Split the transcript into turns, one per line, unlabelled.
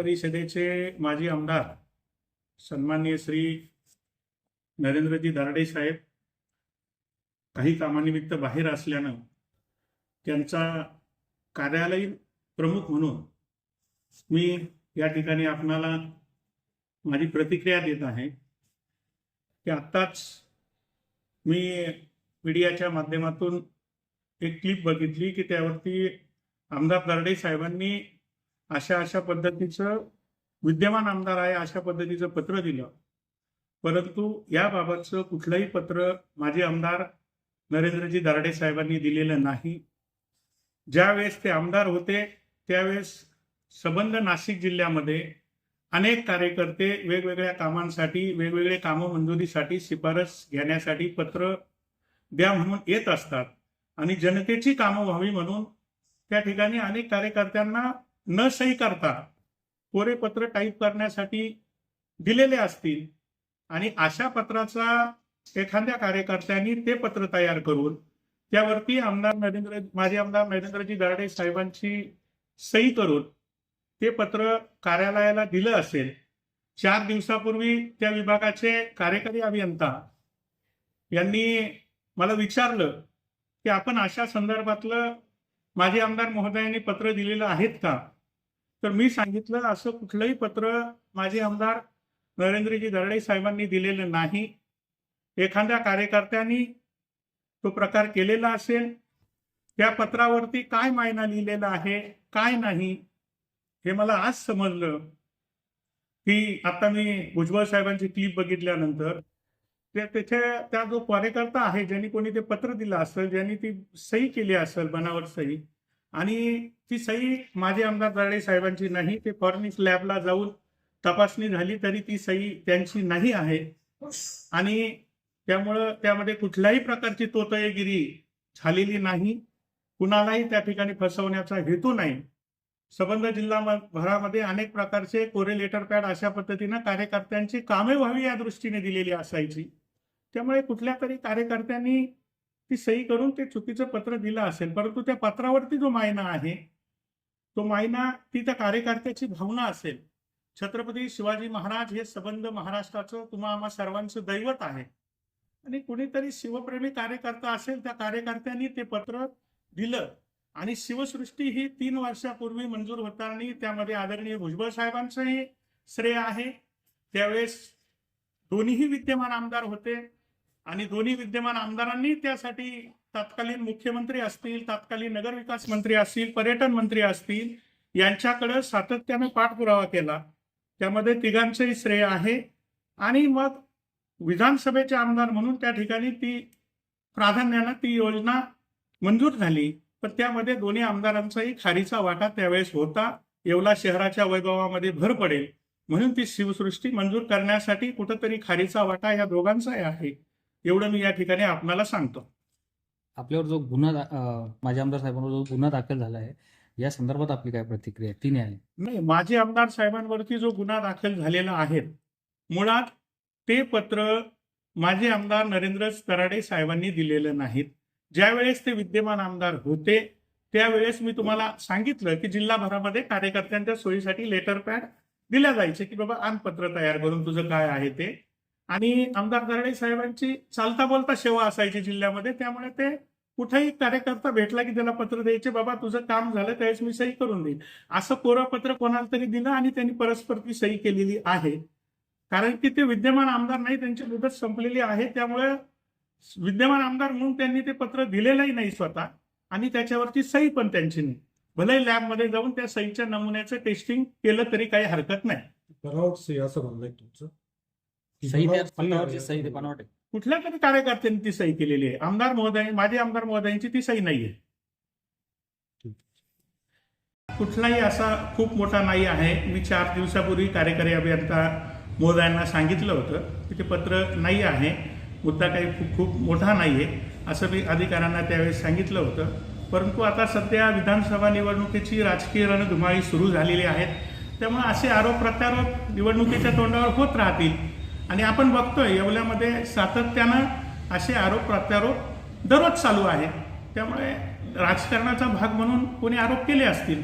परिषदेचे माजी आमदार सन्माननीय श्री नरेंद्रजी दारडे साहेब काही कामानिमित्त बाहेर असल्यानं त्यांचा कार्यालयीन प्रमुख म्हणून मी या ठिकाणी आपणाला माझी प्रतिक्रिया देत आहे. की आत्ताच मी मीडियाच्या माध्यमातून एक क्लिप बघितली की त्यावरती आमदार दारडे साहेबांनी अशा अशा पद्धतीचं विद्यमान आमदार आहे अशा पद्धतीचं पत्र दिलं. परंतु याबाबतचं कुठलंही पत्र माजी आमदार नरेंद्रजी दारडे साहेबांनी दिलेलं नाही. ज्यावेळेस ते आमदार होते त्यावेळेस संबंध नाशिक जिल्ह्यामध्ये अनेक कार्यकर्ते वेगवेगळ्या कामांसाठी वेगवेगळे कामं मंजुरीसाठी शिफारस घेण्यासाठी पत्र द्या म्हणून येत असतात. आणि जनतेची कामं व्हावी म्हणून त्या ठिकाणी अनेक कार्यकर्त्यांना न सही करता कोरे पत्र टाईप करण्यासाठी दिलेले असतील आणि अशा पत्राचा एखाद्या कार्यकर्त्यांनी ते पत्र तयार करून त्यावरती आमदार नरेंद्र माजी आमदार नरेंद्रजी दराडे साहेबांची सही करून ते पत्र कार्यालयाला दिलं असेल चार दिवसापूर्वी त्या विभागाचे कार्यकारी अभियंता यांनी मला विचारलं की आपण अशा संदर्भातलं माजी आमदार महोदयांनी पत्र दिलेलं आहेत का? तर मी सांगितलं असं कुठलंही पत्र माजी आमदार नरेंद्रजी दरडे साहेबांनी दिलेलं नाही. एखाद्या कार्यकर्त्यांनी तो प्रकार केलेला असेल त्या पत्रावरती काय मायना लिहिलेला आहे काय नाही हे मला आज समजलं. की आता मी भुजबळ साहेबांची क्लिप बघितल्यानंतर ते तिथे त्या जो कार्यकर्ता आहे ज्यांनी कोणी ते पत्र दिलं असेल ज्यांनी ती सही केली असेल बनावट सही आणि ती सही माझे आमदार दराडे साहेबांची नाही ते फॉरेनिक्स लॅबला जाऊन तपासणी झाली तरी ती सही त्यांची नाही आहे. आणि त्यामुळं त्यामध्ये कुठल्याही प्रकारची तोतयगिरी झालेली नाही. कुणालाही त्या ठिकाणी फसवण्याचा हेतू नाही. सबंध जिल्हा भरामध्ये अनेक प्रकारचे कोरेलेटर पॅड अशा पद्धतीनं कार्यकर्त्यांची कामे व्हावी या दृष्टीने दिलेली असायची. त्यामुळे कुठल्या तरी कार्यकर्त्यांनी ती सही करून ते चुकीचं पत्र दिलं असेल. परंतु त्या पत्रावरती जो मायना आहे तो मायना ती त्या कार्यकर्त्याची भावना असेल. छत्रपती शिवाजी महाराज हे संबंध महाराष्ट्राचं तुम्हा आम्हा सर्वांचं दैवत आहे. आणि कुणीतरी शिवप्रेमी कार्यकर्ता असेल त्या कार्यकर्त्यांनी ते पत्र दिलं. आणि शिवसृष्टी ही तीन वर्षापूर्वी मंजूर होताना त्यामध्ये आदरणीय भुजबळ साहेबांचंही श्रेय आहे. त्यावेळेस दोन्हीही विद्यमान आमदार होते. आणि दोन्ही विद्यमान आमदारांनी त्यासाठी तत्कालीन मुख्यमंत्री असतील तत्कालीन नगरविकास मंत्री असतील पर्यटन मंत्री असतील यांच्याकडे सातत्याने पाठपुरावा केला. त्यामध्ये तिघांचंही श्रेय आहे. आणि मग विधानसभेचे आमदार म्हणून त्या ठिकाणी ती प्राधान्यानं ती योजना मंजूर झाली. पण त्यामध्ये दोन्ही आमदारांचाही खारीचा वाटा त्यावेळेस होता. येवला शहराच्या वैभवामध्ये भर पडेल. म्हणून ती शिवसृष्टी मंजूर करण्यासाठी कुठंतरी खारीचा वाटा या दोघांचाही आहे. एवढं मी या ठिकाणी आपणाला सांगतो.
आपल्यावर जो गुन्हा माझ्या आमदार साहेबांवर जो गुन्हा दाखल झाला आहे या संदर्भात आपली काय प्रतिक्रिया आहे? ती न्याय.
नाही माजी आमदार साहेबांवरती जो गुन्हा दाखल झालेला आहे मुळात ते पत्र माजी आमदार नरेंद्र तराडे साहेबांनी दिलेलं नाहीत. ज्यावेळेस ते विद्यमान आमदार होते त्यावेळेस मी तुम्हाला सांगितलं की जिल्हाभरामध्ये कार्यकर्त्यांच्या सोयीसाठी लेटर पॅड दिल्या जायचे की बाबा आण पत्र तयार करून तुझं काय आहे ते. आणि आमदार दरडे साहेबांची चालता बोलता सेवा असायची जिल्ह्यामध्ये. त्यामुळे ते कुठेही कार्यकर्ता भेटला की त्याला पत्र द्यायचे बाबा तुझं काम झालं त्यावेळेस मी सही करून देईन. असं कोरं पत्र कोणाला तरी दिलं आणि त्यांनी परस्पर ती सही केलेली आहे. कारण की ते विद्यमान आमदार नाही त्यांची मुदत संपलेली आहे. त्यामुळे विद्यमान आमदार म्हणून त्यांनी ते पत्र दिलेलंही नाही स्वतः. आणि त्याच्यावरची सही पण त्यांची नाही. भले लॅबमध्ये जाऊन त्या सहीच्या नमुन्याचं टेस्टिंग केलं तरी काही हरकत नाही.
बरोबर सही असं म्हणणं तुमचं.
सही त्या
बनावट
पत्रावरची
आहे.
सही ते बनावट आहे
कुठल्या तरी कार्यकर्त्यांनी ती सही केलेली आहे. आमदार महोदय माझे आमदार महोदयांची ती सही नाहीये. कुठलाही असा खूप मोठा नाही आहे. मी चार दिवसापूर्वी कार्यकारी अभियंता महोदयांना सांगितलं होतं की ते पत्र नाही आहे. मुद्दा काही खूप खूप मोठा नाही आहे असं मी अधिकाऱ्यांना त्यावेळेस सांगितलं होतं. परंतु आता सध्या विधानसभा निवडणुकीची राजकीय रणधुमाळी सुरू झालेली आहे त्यामुळे असे आरोप प्रत्यारोप निवडणुकीच्या तोंडावर होत राहतील. आणि आपण बघतोय येवल्यामध्ये सातत्यानं असे आरोप प्रत्यारोप दररोज चालू आहेत त्यामुळे राजकारणाचा भाग म्हणून कोणी आरोप केले असतील?